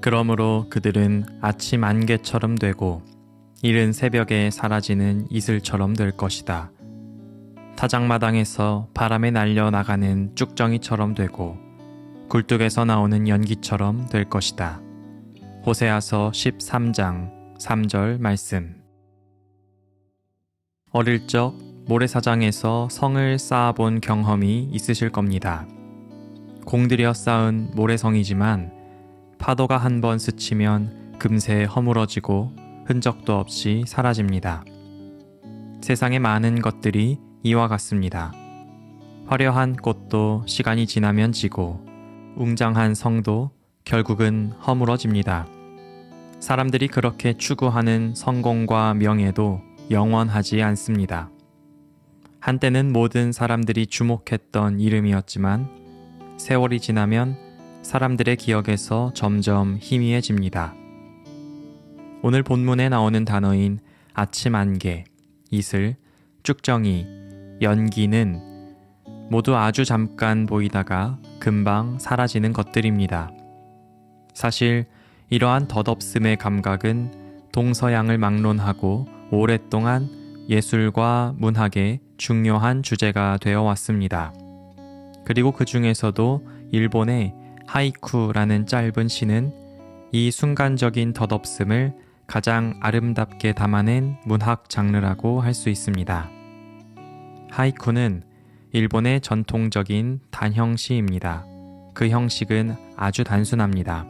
그러므로 그들은 아침 안개처럼 되고 이른 새벽에 사라지는 이슬처럼 될 것이다. 타작마당에서 바람에 날려 나가는 쭉정이처럼 되고 굴뚝에서 나오는 연기처럼 될 것이다. 호세아서 13장 3절 말씀. 어릴 적 모래사장에서 성을 쌓아본 경험이 있으실 겁니다. 공들여 쌓은 모래성이지만 파도가 한 번 스치면 금세 허물어지고 흔적도 없이 사라집니다. 세상의 많은 것들이 이와 같습니다. 화려한 꽃도 시간이 지나면 지고 웅장한 성도 결국은 허물어집니다. 사람들이 그렇게 추구하는 성공과 명예도 영원하지 않습니다. 한때는 모든 사람들이 주목했던 이름이었지만 세월이 지나면 사람들의 기억에서 점점 희미해집니다. 오늘 본문에 나오는 단어인 아침 안개, 이슬, 쭉정이, 연기는 모두 아주 잠깐 보이다가 금방 사라지는 것들입니다. 사실 이러한 덧없음의 감각은 동서양을 막론하고 오랫동안 예술과 문학의 중요한 주제가 되어 왔습니다. 그리고 그 중에서도 일본의 하이쿠라는 짧은 시는 이 순간적인 덧없음을 가장 아름답게 담아낸 문학 장르라고 할 수 있습니다. 하이쿠는 일본의 전통적인 단형 시입니다. 그 형식은 아주 단순합니다.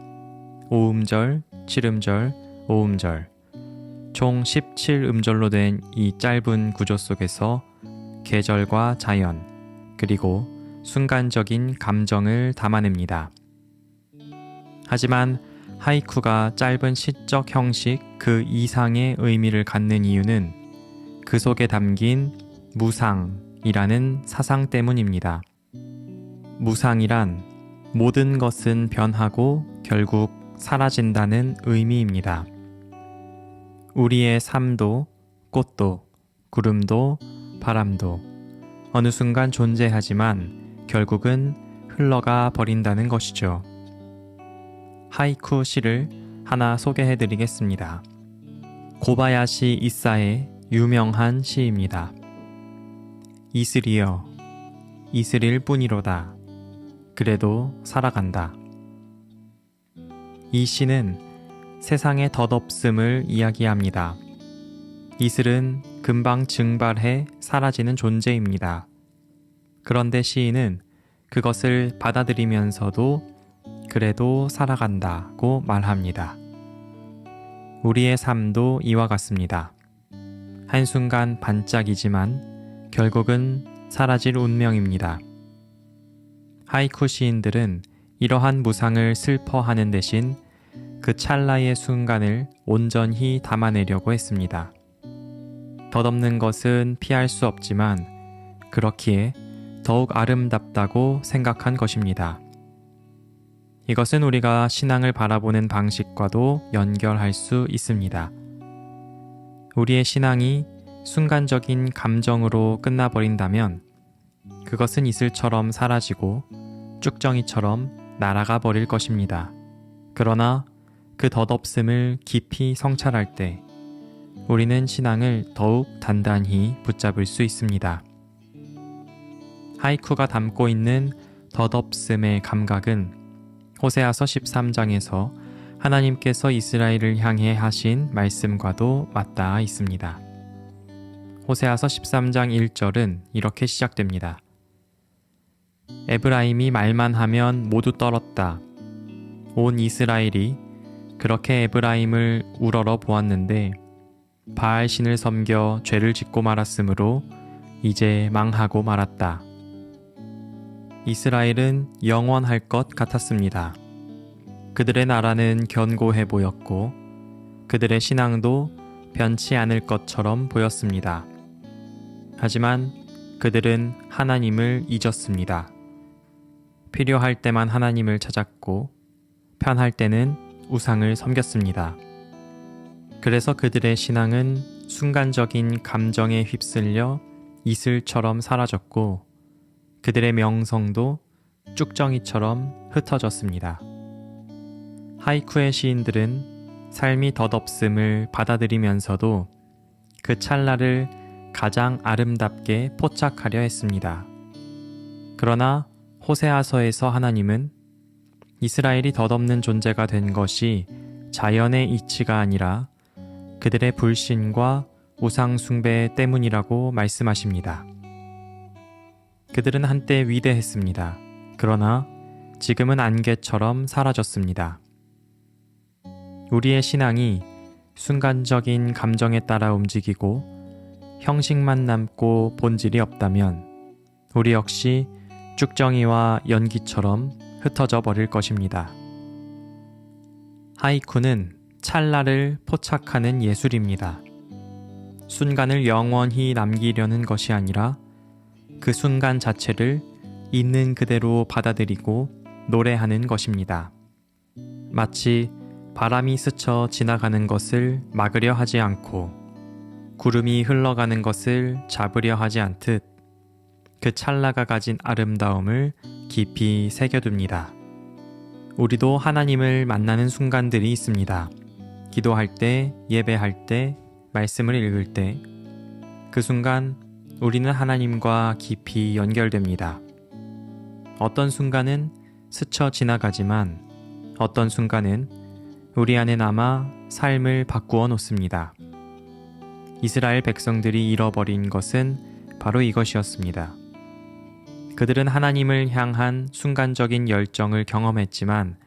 오음절, 칠음절, 오음절. 총 17음절로 된 이 짧은 구조 속에서 계절과 자연, 그리고 순간적인 감정을 담아냅니다. 하지만 하이쿠가 짧은 시적 형식 그 이상의 의미를 갖는 이유는 그 속에 담긴 무상이라는 사상 때문입니다. 무상이란 모든 것은 변하고 결국 사라진다는 의미입니다. 우리의 삶도 꽃도 구름도 바람도 어느 순간 존재하지만 결국은 흘러가 버린다는 것이죠. 하이쿠 시를 하나 소개해 드리겠습니다. 고바야시 이사의 유명한 시입니다. 이슬이여, 이슬일 뿐이로다. 그래도 살아간다. 이 시는 세상의 덧없음을 이야기합니다. 이슬은 금방 증발해 사라지는 존재입니다. 그런데 시인은 그것을 받아들이면서도 그래도 살아간다고 말합니다. 우리의 삶도 이와 같습니다. 한순간 반짝이지만 결국은 사라질 운명입니다. 하이쿠 시인들은 이러한 무상을 슬퍼하는 대신 그 찰나의 순간을 온전히 담아내려고 했습니다. 덧없는 것은 피할 수 없지만 그렇기에 더욱 아름답다고 생각한 것입니다. 이것은 우리가 신앙을 바라보는 방식과도 연결할 수 있습니다. 우리의 신앙이 순간적인 감정으로 끝나버린다면 그것은 이슬처럼 사라지고 쭉정이처럼 날아가 버릴 것입니다. 그러나 그 덧없음을 깊이 성찰할 때 우리는 신앙을 더욱 단단히 붙잡을 수 있습니다. 하이쿠가 담고 있는 덧없음의 감각은 호세아서 13장에서 하나님께서 이스라엘을 향해 하신 말씀과도 맞닿아 있습니다. 호세아서 13장 1절은 이렇게 시작됩니다. 에브라임이 말만 하면 모두 떨었다. 온 이스라엘이 그렇게 에브라임을 우러러 보았는데 바알 신을 섬겨 죄를 짓고 말았으므로 이제 망하고 말았다. 이스라엘은 영원할 것 같았습니다. 그들의 나라는 견고해 보였고 그들의 신앙도 변치 않을 것처럼 보였습니다. 하지만 그들은 하나님을 잊었습니다. 필요할 때만 하나님을 찾았고 편할 때는 우상을 섬겼습니다. 그래서 그들의 신앙은 순간적인 감정에 휩쓸려 이슬처럼 사라졌고 그들의 명성도 쭉정이처럼 흩어졌습니다. 하이쿠의 시인들은 삶이 덧없음을 받아들이면서도 그 찰나를 가장 아름답게 포착하려 했습니다. 그러나 호세아서에서 하나님은 이스라엘이 덧없는 존재가 된 것이 자연의 이치가 아니라 그들의 불신과 우상숭배 때문이라고 말씀하십니다. 그들은 한때 위대했습니다. 그러나 지금은 안개처럼 사라졌습니다. 우리의 신앙이 순간적인 감정에 따라 움직이고 형식만 남고 본질이 없다면 우리 역시 쭉정이와 연기처럼 흩어져 버릴 것입니다. 하이쿠는 찰나를 포착하는 예술입니다. 순간을 영원히 남기려는 것이 아니라 그 순간 자체를 있는 그대로 받아들이고 노래하는 것입니다. 마치 바람이 스쳐 지나가는 것을 막으려 하지 않고 구름이 흘러가는 것을 잡으려 하지 않듯 그 찰나가 가진 아름다움을 깊이 새겨둡니다. 우리도 하나님을 만나는 순간들이 있습니다. 기도할 때, 예배할 때, 말씀을 읽을 때, 그 순간 우리는 하나님과 깊이 연결됩니다. 어떤 순간은 스쳐 지나가지만 어떤 순간은 우리 안에 남아 삶을 바꾸어 놓습니다. 이스라엘 백성들이 잃어버린 것은 바로 이것이었습니다. 그들은 하나님을 향한 순간적인 열정을 경험했지만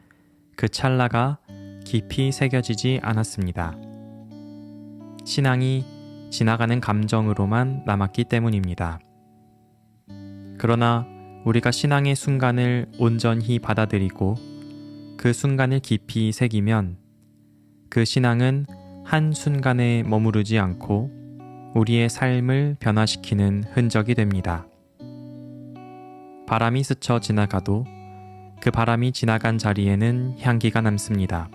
그 찰나가 깊이 새겨지지 않았습니다. 신앙이 지나가는 감정으로만 남았기 때문입니다. 그러나 우리가 신앙의 순간을 온전히 받아들이고 그 순간을 깊이 새기면 그 신앙은 한 순간에 머무르지 않고 우리의 삶을 변화시키는 흔적이 됩니다. 바람이 스쳐 지나가도 그 바람이 지나간 자리에는 향기가 남습니다.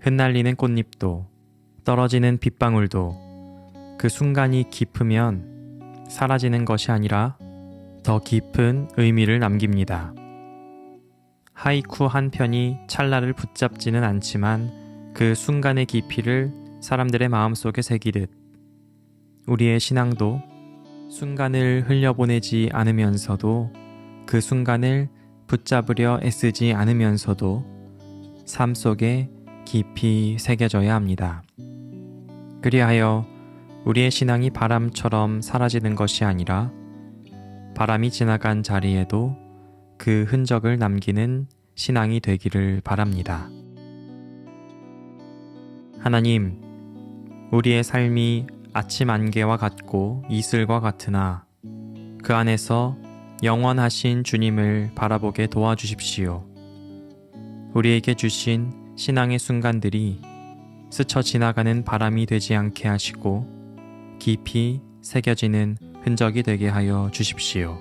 흩날리는 꽃잎도 떨어지는 빗방울도 그 순간이 깊으면 사라지는 것이 아니라 더 깊은 의미를 남깁니다. 하이쿠 한 편이 찰나를 붙잡지는 않지만 그 순간의 깊이를 사람들의 마음속에 새기듯 우리의 신앙도 순간을 흘려보내지 않으면서도 그 순간을 붙잡으려 애쓰지 않으면서도 삶 속에 깊이 새겨져야 합니다. 그리하여 우리의 신앙이 바람처럼 사라지는 것이 아니라 바람이 지나간 자리에도 그 흔적을 남기는 신앙이 되기를 바랍니다. 하나님, 우리의 삶이 아침 안개와 같고 이슬과 같으나 그 안에서 영원하신 주님을 바라보게 도와주십시오. 우리에게 주신 신앙의 순간들이 스쳐 지나가는 바람이 되지 않게 하시고 깊이 새겨지는 흔적이 되게 하여 주십시오.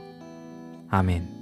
아멘.